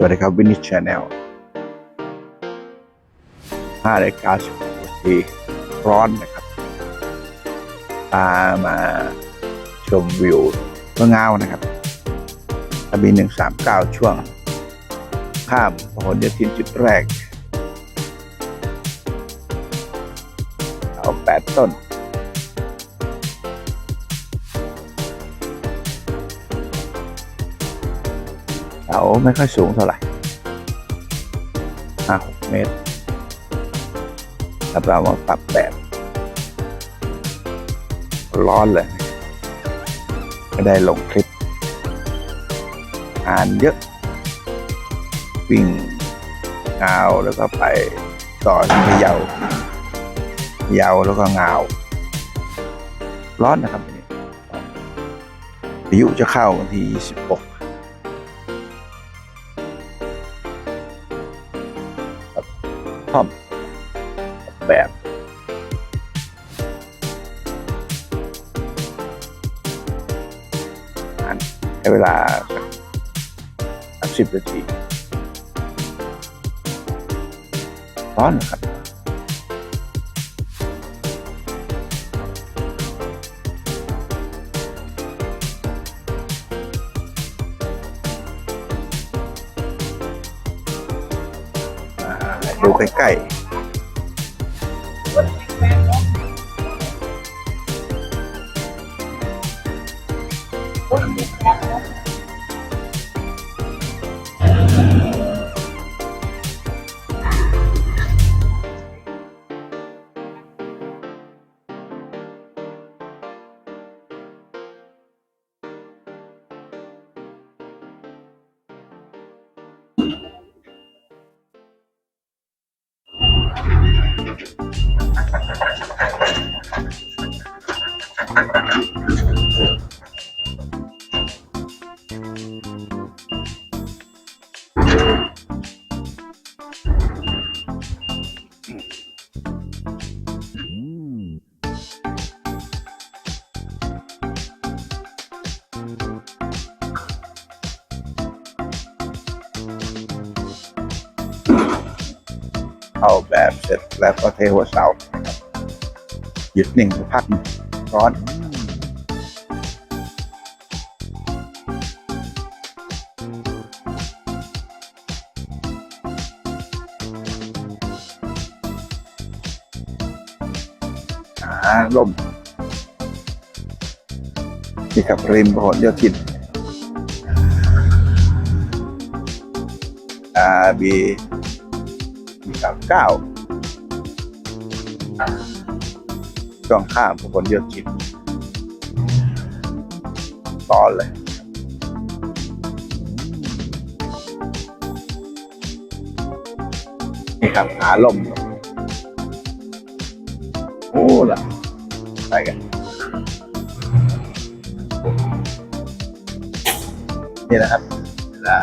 สวัสดีครับวินิชชาแนลห้ารายการสิบนาทีร้อนนะครับพามาชมวิวเมืองเงานะครับทะเบียนหนึ่งสามเก้าช่วง ข้ามพหลโยธินจุดแรก เอาแปดต้นาไม่ค่อยสูงเท่าไหร่ห้าหกเมตรแล้วเรามาปรับแบบร้อนเลยไม่ได้ลงคลิป อ่านเยอะ วิ่งงาวแล้วก็ไปต่อที่พะเยาพะเยาแล้วก็งาว ร้อนนะครับพายุจะเข้าวันที่ 26 อบแบบอันใช้เวลาสักสิบนาทีร้อนนะครับ มาดูใก ล้ เอาแบบเสร็จแล้วก็เทหัวเสาหยุดนิ่งพักร้อนหาลมนี่ครับริมพหลโยธินอาบี สามเก้าช่วงข้ามพหลโยธินตอนเลยนี่ครับหาลมโอ้ล่ะไปกันนี่นะครับเวลา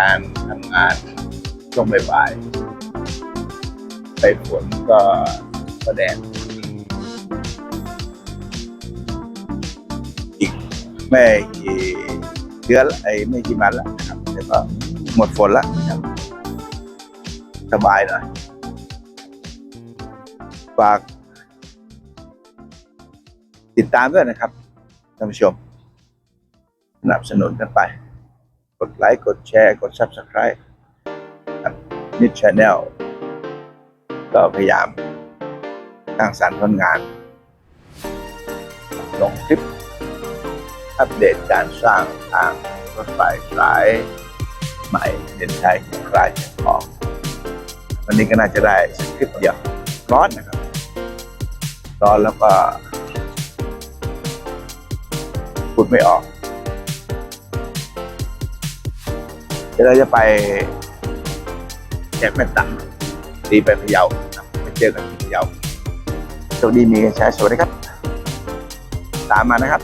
การทำงานช่วงบ่ายๆไปฝนก็ก็แดดอีกไม่กี่เดือนไอ้ไม่กี่วันละนะครับเดี๋ยวก็หมดฝนละนะครับสบายหน่อยฝากติดตามด้วยนะครับท่านผู้ชมสนับสนุนกันไป กดไลค์ กดแชร์ กด Subscribe นิดชาแนลก็พยายามสร้างสรรค์ผลงาน ลงคลิป อัปเดตการสร้างทางรถไฟสายใหม่เด่นชัยคลายเชียงทองวันนี้ก็น่าจะได้สคลิปเดียวร้อนนะครับ ร้อนแล้วก็พูดไม่ออก ดี๋ยวเราจะไปแจกแม่ตังตีไปพะเยาไปเจอกันที่พะเยาโชคดีมีกันใช้สวัสดีครับ ตามมานะครับ